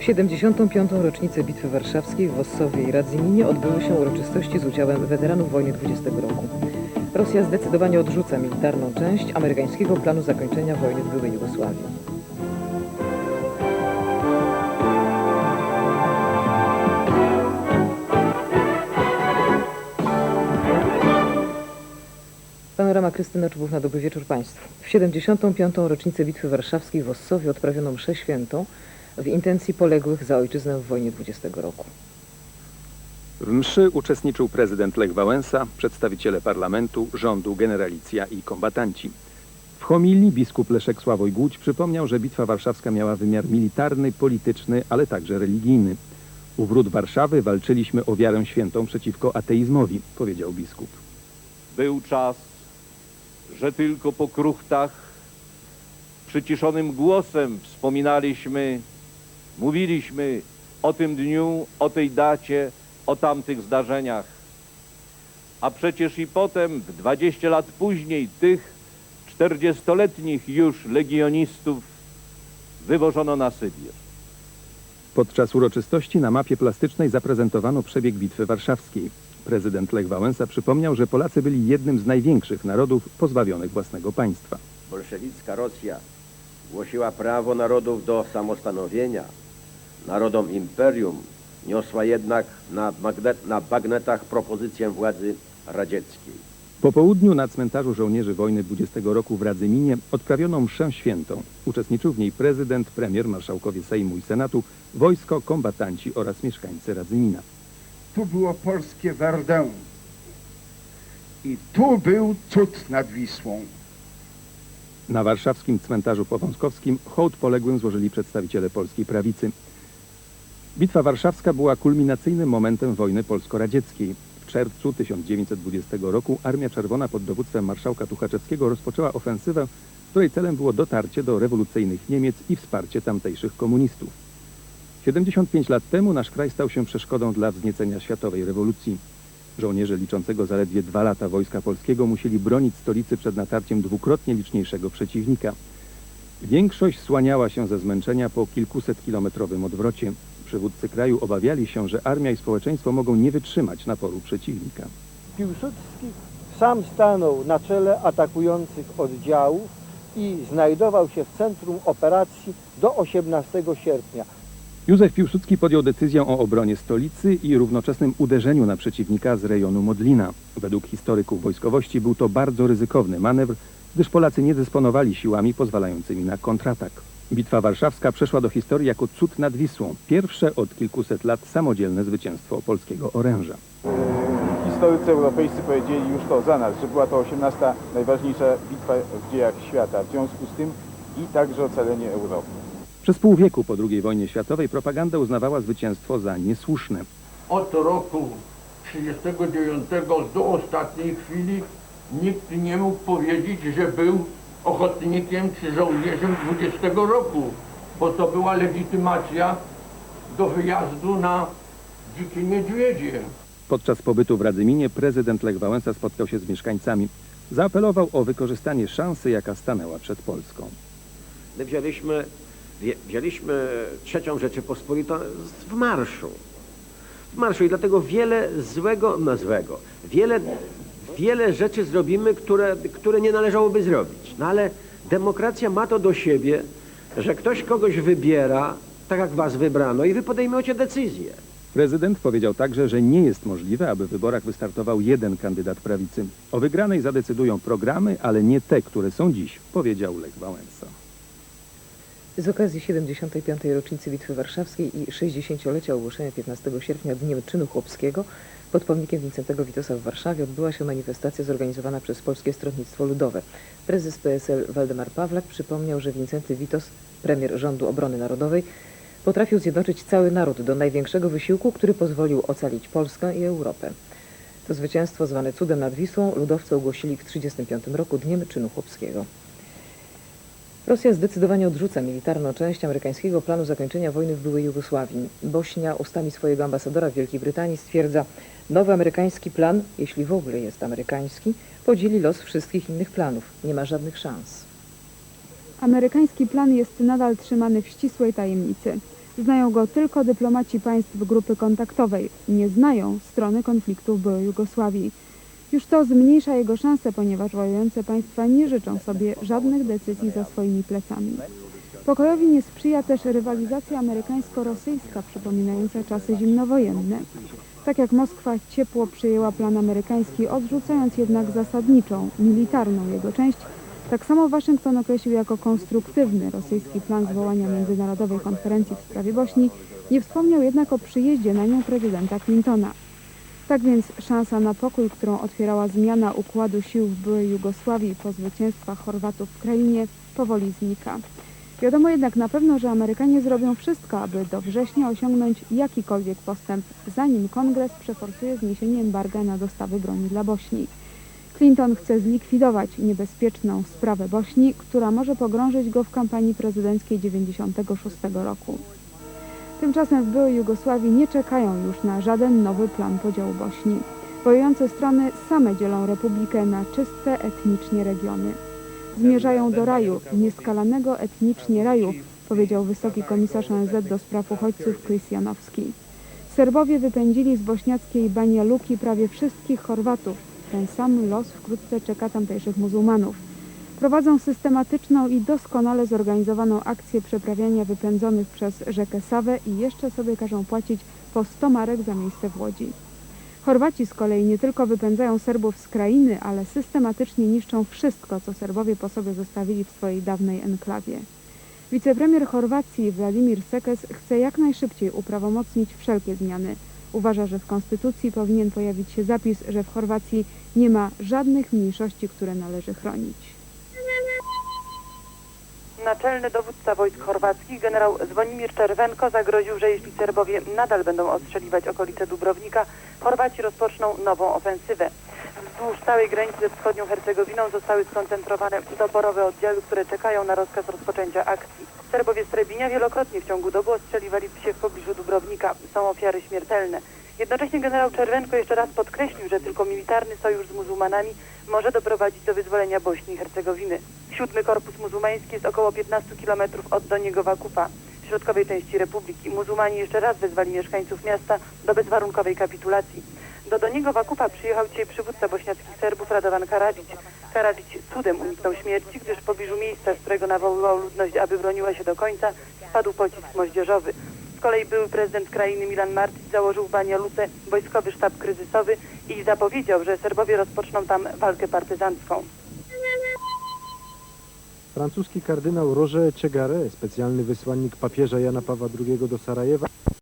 W 75. rocznicę Bitwy Warszawskiej w Wossowie i Radzyminie odbyły się uroczystości z udziałem weteranów wojny 20 roku. Rosja zdecydowanie odrzuca militarną część amerykańskiego planu zakończenia wojny w byłej Jugosławii. Panorama Krystyna Czubówna, dobry wieczór Państwu. W 75. rocznicę Bitwy Warszawskiej w Ossowie odprawiono mszę świętą w intencji poległych za ojczyznę w wojnie 20 roku. W mszy uczestniczył prezydent Lech Wałęsa, przedstawiciele parlamentu, rządu, generalicja i kombatanci. W homilii biskup Leszek Sławoj Głódź przypomniał, że Bitwa Warszawska miała wymiar militarny, polityczny, ale także religijny. U wrót Warszawy walczyliśmy o wiarę świętą przeciwko ateizmowi, powiedział biskup. Był czas, że tylko po kruchtach przyciszonym głosem wspominaliśmy, mówiliśmy o tym dniu, o tej dacie, o tamtych zdarzeniach. A przecież i potem, w 20 lat później, tych 40-letnich już legionistów wywożono na Sybir. Podczas uroczystości na mapie plastycznej zaprezentowano przebieg Bitwy Warszawskiej. Prezydent Lech Wałęsa przypomniał, że Polacy byli jednym z największych narodów pozbawionych własnego państwa. Bolszewicka Rosja głosiła prawo narodów do samostanowienia. Narodom imperium niosła jednak na, magnet, na bagnetach propozycję władzy radzieckiej. Po południu na cmentarzu żołnierzy wojny 20 roku w Radzyminie odprawiono mszę świętą. Uczestniczył w niej prezydent, premier, marszałkowie Sejmu i Senatu, wojsko, kombatanci oraz mieszkańcy Radzymina. Tu było polskie Verdun. I tu był cud nad Wisłą. Na warszawskim cmentarzu powązkowskim hołd poległym złożyli przedstawiciele polskiej prawicy. Bitwa warszawska była kulminacyjnym momentem wojny polsko-radzieckiej. W czerwcu 1920 roku Armia Czerwona pod dowództwem marszałka Tuchaczewskiego rozpoczęła ofensywę, której celem było dotarcie do rewolucyjnych Niemiec i wsparcie tamtejszych komunistów. 75 lat temu nasz kraj stał się przeszkodą dla wzniecenia światowej rewolucji. Żołnierze liczącego zaledwie dwa lata wojska polskiego musieli bronić stolicy przed natarciem dwukrotnie liczniejszego przeciwnika. Większość słaniała się ze zmęczenia po kilkusetkilometrowym odwrocie. Przywódcy kraju obawiali się, że armia i społeczeństwo mogą nie wytrzymać naporu przeciwnika. Piłsudski sam stanął na czele atakujących oddziałów i znajdował się w centrum operacji do 18 sierpnia. Józef Piłsudski podjął decyzję o obronie stolicy i równoczesnym uderzeniu na przeciwnika z rejonu Modlina. Według historyków wojskowości był to bardzo ryzykowny manewr, gdyż Polacy nie dysponowali siłami pozwalającymi na kontratak. Bitwa warszawska przeszła do historii jako cud nad Wisłą, pierwsze od kilkuset lat samodzielne zwycięstwo polskiego oręża. Historycy europejscy powiedzieli już to za nas, że była to 18 najważniejsza bitwa w dziejach świata. W związku z tym i także ocalenie Europy. Przez pół wieku po II wojnie światowej propaganda uznawała zwycięstwo za niesłuszne. Od roku 39 do ostatniej chwili nikt nie mógł powiedzieć, że był ochotnikiem czy żołnierzem 20 roku, bo to była legitymacja do wyjazdu na dzikie niedźwiedzie. Podczas pobytu w Radzyminie prezydent Lech Wałęsa spotkał się z mieszkańcami. Zaapelował o wykorzystanie szansy, jaka stanęła przed Polską. My wzięliśmy, wzię- wzięliśmy trzecią Rzeczypospolitą z- w marszu. W marszu i dlatego wiele złego, no złego, wiele, wiele rzeczy zrobimy, które, które nie należałoby zrobić. No ale demokracja ma to do siebie, że ktoś kogoś wybiera, tak jak was wybrano i wy podejmujecie decyzję. Prezydent powiedział także, że nie jest możliwe, aby w wyborach wystartował jeden kandydat prawicy. O wygranej zadecydują programy, ale nie te, które są dziś, powiedział Lech Wałęsa. Z okazji 75. rocznicy Bitwy Warszawskiej i 60-lecia ogłoszenia 15 sierpnia Dniem Czynu Chłopskiego pod pomnikiem Wincentego Witosa w Warszawie odbyła się manifestacja zorganizowana przez Polskie Stronnictwo Ludowe. Prezes PSL Waldemar Pawlak przypomniał, że Wincenty Witos, premier rządu obrony narodowej, potrafił zjednoczyć cały naród do największego wysiłku, który pozwolił ocalić Polskę i Europę. To zwycięstwo zwane cudem nad Wisłą ludowcy ogłosili w 1935 roku Dniem Czynu Chłopskiego. Rosja zdecydowanie odrzuca militarną część amerykańskiego planu zakończenia wojny w byłej Jugosławii. Bośnia ustami swojego ambasadora w Wielkiej Brytanii stwierdza, nowy amerykański plan, jeśli w ogóle jest amerykański, podzieli los wszystkich innych planów. Nie ma żadnych szans. Amerykański plan jest nadal trzymany w ścisłej tajemnicy. Znają go tylko dyplomaci państw grupy kontaktowej. Nie znają strony konfliktu w byłej Jugosławii. Już to zmniejsza jego szanse, ponieważ wojujące państwa nie życzą sobie żadnych decyzji za swoimi plecami. Pokojowi nie sprzyja też rywalizacja amerykańsko-rosyjska przypominająca czasy zimnowojenne. Tak jak Moskwa ciepło przyjęła plan amerykański, odrzucając jednak zasadniczą, militarną jego część, tak samo Waszyngton określił jako konstruktywny rosyjski plan zwołania międzynarodowej konferencji w sprawie Bośni, nie wspomniał jednak o przyjeździe na nią prezydenta Clintona. Tak więc szansa na pokój, którą otwierała zmiana układu sił w byłej Jugosławii po zwycięstwach Chorwatów w krainie, powoli znika. Wiadomo jednak na pewno, że Amerykanie zrobią wszystko, aby do września osiągnąć jakikolwiek postęp, zanim kongres przeforsuje zniesienie embarga na dostawy broni dla Bośni. Clinton chce zlikwidować niebezpieczną sprawę Bośni, która może pogrążyć go w kampanii prezydenckiej 96 roku. Tymczasem w byłej Jugosławii nie czekają już na żaden nowy plan podziału Bośni. Wojujące strony same dzielą republikę na czyste etnicznie regiony. Zmierzają do raju, nieskalanego etnicznie raju, powiedział wysoki komisarz ONZ do spraw uchodźców Chris Janowski. Serbowie wypędzili z bośniackiej Banja Luki prawie wszystkich Chorwatów. Ten sam los wkrótce czeka tamtejszych muzułmanów. Prowadzą systematyczną i doskonale zorganizowaną akcję przeprawiania wypędzonych przez rzekę Sawę i jeszcze sobie każą płacić po 100 marek za miejsce w Łodzi. Chorwaci z kolei nie tylko wypędzają Serbów z krainy, ale systematycznie niszczą wszystko, co Serbowie po sobie zostawili w swojej dawnej enklawie. Wicepremier Chorwacji Władimir Sekes chce jak najszybciej uprawomocnić wszelkie zmiany. Uważa, że w konstytucji powinien pojawić się zapis, że w Chorwacji nie ma żadnych mniejszości, które należy chronić. Naczelny dowódca wojsk chorwackich generał Zwonimir Czerwenko zagroził, że jeśli Serbowie nadal będą ostrzeliwać okolice Dubrownika, Chorwaci rozpoczną nową ofensywę. Wzdłuż całej granicy ze wschodnią Hercegowiną zostały skoncentrowane doborowe oddziały, które czekają na rozkaz rozpoczęcia akcji. Serbowie z Trebinia wielokrotnie w ciągu doby ostrzeliwali się w pobliżu Dubrownika. Są ofiary śmiertelne. Jednocześnie generał Czerwenko jeszcze raz podkreślił, że tylko militarny sojusz z muzułmanami może doprowadzić do wyzwolenia Bośni i Hercegowiny. Siódmy Korpus Muzułmański jest około 15 km od Doniego Kupa, środkowej części Republiki. Muzułmani jeszcze raz wezwali mieszkańców miasta do bezwarunkowej kapitulacji. Do Doniego Wakupa przyjechał dzisiaj przywódca bośniackich Serbów Radovan Karadzic. Karadzic cudem uniknął śmierci, gdyż w pobliżu miejsca, z którego nawoływał ludność, aby broniła się do końca, spadł pocisk moździerzowy. Z kolei były prezydent krainy Milan Martic założył w Luce wojskowy sztab kryzysowy i zapowiedział, że Serbowie rozpoczną tam walkę partyzancką. Francuski kardynał Roger Cegare, specjalny wysłannik papieża Jana Pawła II do Sarajewa,